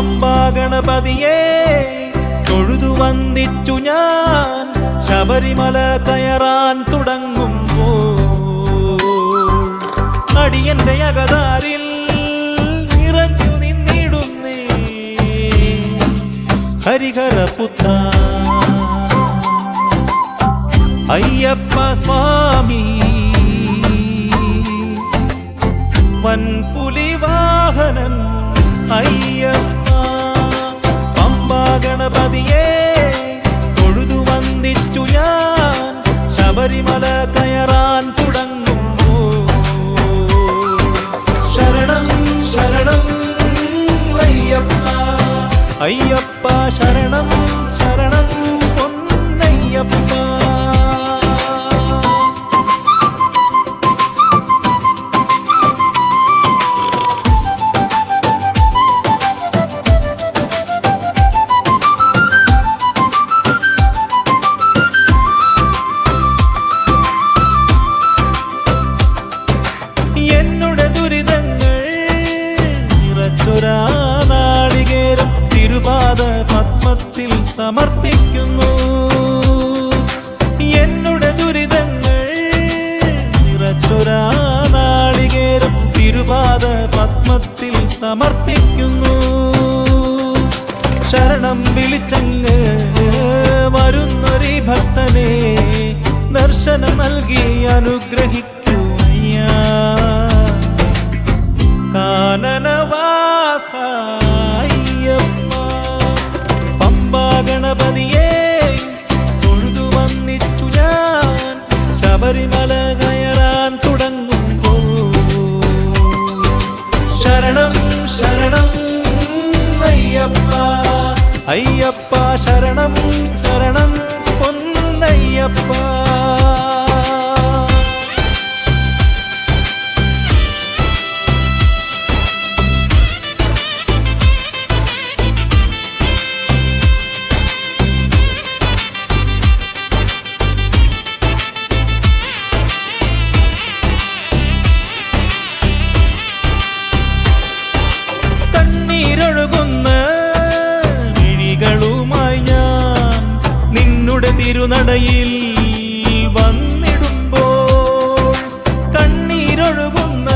പമ്പാ ഗണപതിയെ തൊഴുതു വന്ദിച്ചു ഞാൻ ശബരിമല കയറാൻ തുടങ്ങുമ്പോൾ. അടിയന്റെ അകതാരിൽ നിറഞ്ഞു നിന്നിടുന്നേ. ഹരിഹരപുത്ര അയ്യപ്പ സ്വാമി. വൻപുലി വാഹനൻ അയ്യപ്പ ഗണപതിയെ തൊഴുതു വന്ദിച്ചു ഞാൻ ശബരിമല കയറാൻ തുടങ്ങുമ്പോ ശരണം ശരണം അയ്യപ്പ അയ്യപ്പ ശരണം സമർപ്പിക്കുന്നു. എന്നുടെ ദുരിതങ്ങൾ നിറച്ചൊരാ നാളികേരം തിരുപാത പത്മത്തിൽ സമർപ്പിക്കുന്നു. ശരണം വിളിച്ചങ്ങ് വരുന്നൊരു ഭക്തനെ ദർശനം നൽകി അനുഗ്രഹിക്കൂ അയ്യാ. കാനനവാസ ഗണപതിയെ തൊഴുതു വന്നിച്ചു ഞാൻ ശബരിമല കയറാൻ തുടങ്ങുമ്പോൾ. ശരണം ശരണം അയ്യപ്പ അയ്യപ്പ ശരണം തിരുനടയിൽ വന്നിടുമ്പോൾ കണ്ണീരൊഴുകുന്ന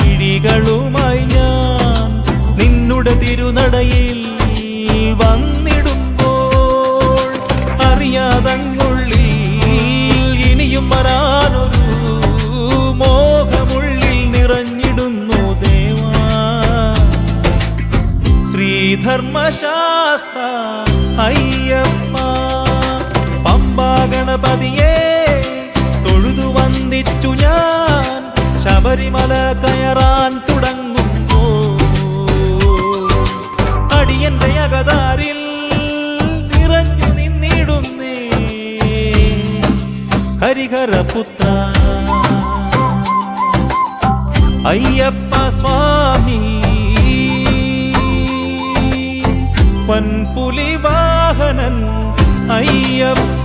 കിഴികളുമായി ഞാൻ നിന്നുടെ തിരുനടയിൽ വന്നിടുമ്പോൾ അറിയാതങ്ങുള്ളിൽ ഇനിയും വരാനൊരു മോഹമുള്ളിൽ നിറഞ്ഞിടുന്നു ദേവാ. ശ്രീധർമ്മശാസ്ത്ര അയ്യപ്പ ഗണപതിയെ തൊഴുതു വന്ദിച്ചു ഞാൻ. ശബരിമല കയറാൻ തുടങ്ങുന്നു. അടിയന്റെ അകതാരിൽ നിറഞ്ഞു നിന്നിടുന്നേ. ഹരിഹരപുത്ര അയ്യപ്പ സ്വാമി. വൻപുലി വാഹനൻ അയ്യപ്പ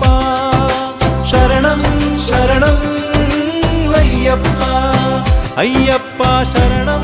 ശരണം ശരണം അയ്യപ്പ അയ്യപ്പ ശരണം